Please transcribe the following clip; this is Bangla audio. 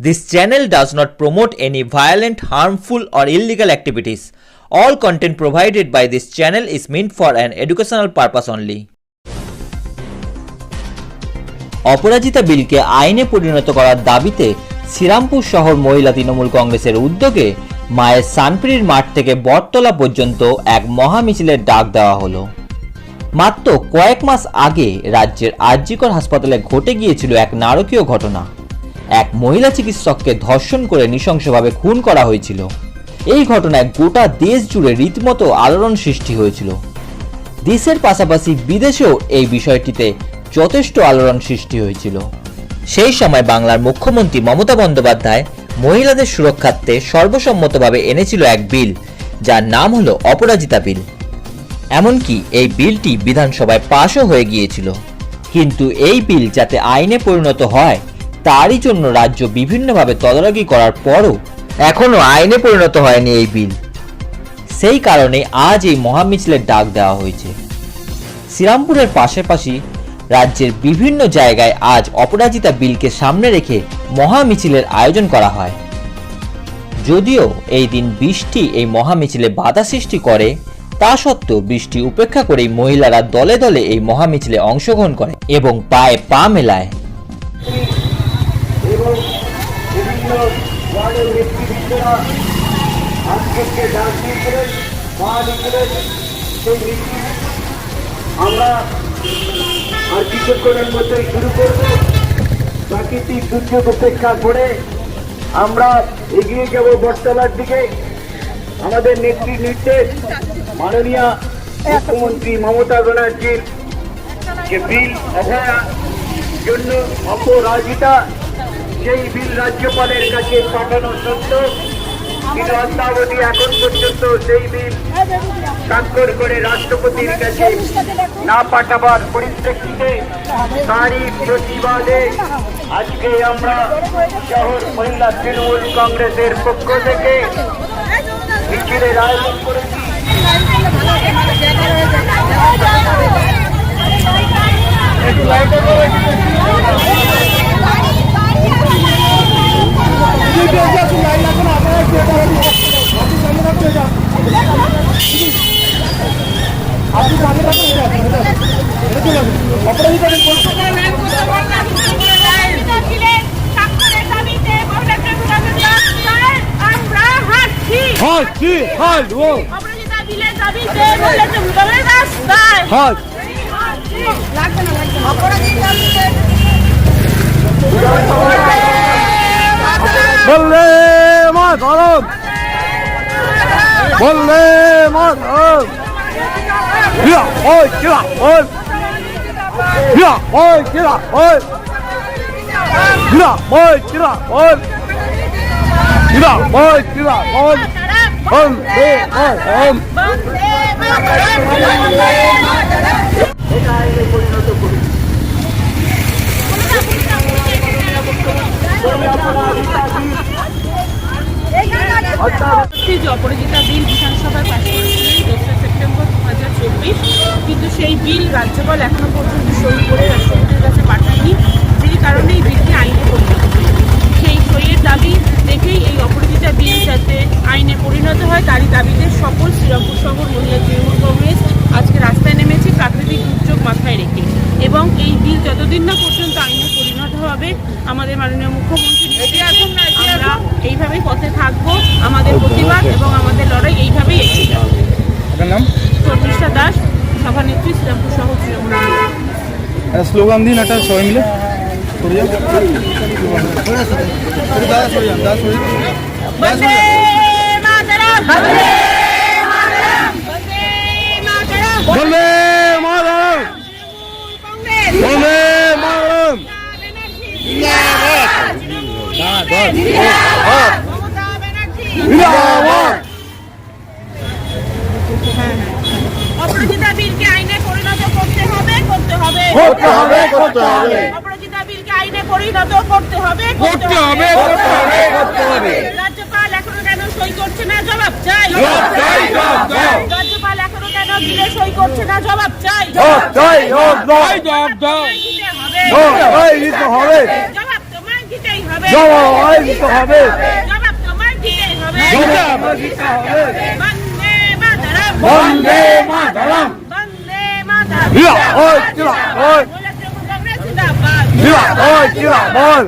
This channel does not promote any violent, harmful, or illegal activities. All content provided by this channel is meant for an educational purpose only. অপরাজিতা বিলকে আইনে পরিণত করার দাবিতে শ্রীরামপুর শহর মহিলা তৃণমূল কংগ্রেসের উদ্যোগে মায়ের সানপিড়ির মাঠ থেকে বটতলা পর্যন্ত এক মহা মিছিলের ডাক দেওয়া হলো মাত্র কয়েক মাস আগে রাজ্যের আরজিকর হাসপাতালে ঘটে গিয়েছিল এক নারকীয় ঘটনা এক মহিলা চিকিৎসককে ধর্ষণ করে নৃশংসভাবে খুন করা হয়েছিল। এই ঘটনায় গোটা দেশ জুড়ে রীতিমতো আলোড়ন সৃষ্টি হয়েছিল। দেশের পাশাপাশি বিদেশেও এই বিষয়টিতে যথেষ্ট আলোড়ন সৃষ্টি হয়েছিল। সেই সময় বাংলার মুখ্যমন্ত্রী মমতা বন্দ্যোপাধ্যায় মহিলাদের সুরক্ষার্থে সর্বসম্মতভাবে এনেছিল এক বিল, যার নাম হলো অপরাজিতা বিল। এমনকি এই বিলটি বিধানসভায় পাশও হয়ে গিয়েছিল। কিন্তু এই বিল যাতে আইনে পরিণত হয় তারই জন্য রাজ্য বিভিন্নভাবে তদারকি করার পরও এখনও আইনে পরিণত হয়নি এই বিল। সেই কারণে আজ এই মহামিছিলের ডাক দেওয়া হয়েছে। শ্রীরামপুরের পাশাপাশি রাজ্যের বিভিন্ন জায়গায় আজ অপরাজিতা বিলকে সামনে রেখে মহামিছিলের আয়োজন করা হয়। যদিও এই দিন বৃষ্টি এই মহামিছিলে বাধা সৃষ্টি করে, তা সত্ত্বেও বৃষ্টি উপেক্ষা করেই মহিলারা দলে দলে এই মহামিছিলে অংশগ্রহণ করে এবং পায়ে পা মেলায়। বিভিন্ন ওয়ার্ডের নেতৃবৃন্দরা আজকে ডাক দিয়েছিলেন মা লিখছিলেন সেই মিছিল আমরা আর কিছুক্ষণের মধ্যেই শুরু করব। প্রাকৃতিক দুর্যোগ উপেক্ষা করে আমরা এগিয়ে যাব বটতলার দিকে। আমাদের নেত্রী নির্দেশ, মাননীয় মুখ্যমন্ত্রী মমতা ব্যানার্জির যে বিল অভয়া জন্য অপরাজিতা সেই বিল রাজ্যপালের কাছে পাঠানো সত্ত্বেও কিন্তু অদ্যাবধি এখন পর্যন্ত সেই বিল স্বাক্ষর করে রাষ্ট্রপতির কাছে না পাঠাবার পরিপ্রেক্ষিতে তারই প্রতিবাদে আজকে আমরা শহর মহিলা তৃণমূল কংগ্রেসের পক্ষ থেকে মিছিলের আয়োজন করেছি বিলের দাবিতে বলেছে ভুটানের রাস্তায় হাঁট লাগবে না লাগবে না অপরাজিতা বিলের বললে মা ধরম বললে মা ধরম হিয়া ওই কিরা ওই। হিয়া ওই কিরা ওই। হিয়া ওই কিরা ওই। হিয়া ওই কিরা ওই। অপরাজিতা বিল বিধানসভায় পাশ করেছিলেন দোসরা সেপ্টেম্বর দু হাজার চব্বিশ কিন্তু সেই বিল রাজ্যপাল এখনও পর্যন্ত সই করে রাষ্ট্রপতির কাছে পাঠায়নি যেই কারণে এই বিলটি আইনে পরিণত সেই সইয়ের দাবি দেখেই এই অপরাজিতা বিল যাতে আইনে পরিণত হয় তারই দাবিতে সকল শ্রীরামপুর শহর মহিলা তৃণমূল কংগ্রেস আজকে রাস্তায় নেমেছে প্রাকৃতিক দুর্যোগ মাথায় রেখে এবং এই বিল যতদিন না পর্যন্ত আইনে পরিণত হবে। আমাদের মাননীয় মুখ্যমন্ত্রী আমরা এইভাবেই পথে থাকব। আমাদের প্রতিবাদ এবং আমাদের লড়াই এইভাবেই এগিয়ে যাবে। শর্মিষ্ঠা দাস সভানেত্রী শ্রীরামপুর শহর তৃণমূল স্লোগান দিন একটা সবাই মিলে। সরে যাও বন্দে মাতরম বন্দে মাতরম বন্দে মাতরম বললে মা ধরম কংগ্রেস বললে মা ধরম মমতা ব্যানার্জি জিন্দাবাদ অপরাজিতা বিলকে আইনে পরিণত করতে হবে করতে হবে করতে হবে করতে হবে অপরাজিতা বিলকে আইনে পরিণত করতে হবে করতে হবে করতে হবে করতে হবে রাজ্যপাল এখনও কেন সই করছে না জবাব চাই জবাব চাই, জবাব চাই। রাজ্যপাল এখনও কেন বিলে সই করছে না জবাব চাই জবাব চাই জবাব চাই জবাব চাই জবাব চাই জবাব দিতে হবে জবাব দিতে হবে বন্দে মাতরম বন্দে মাতরম জিয়া ওই জিয়া ওই বলে জিয়া ওই জিয়া ওই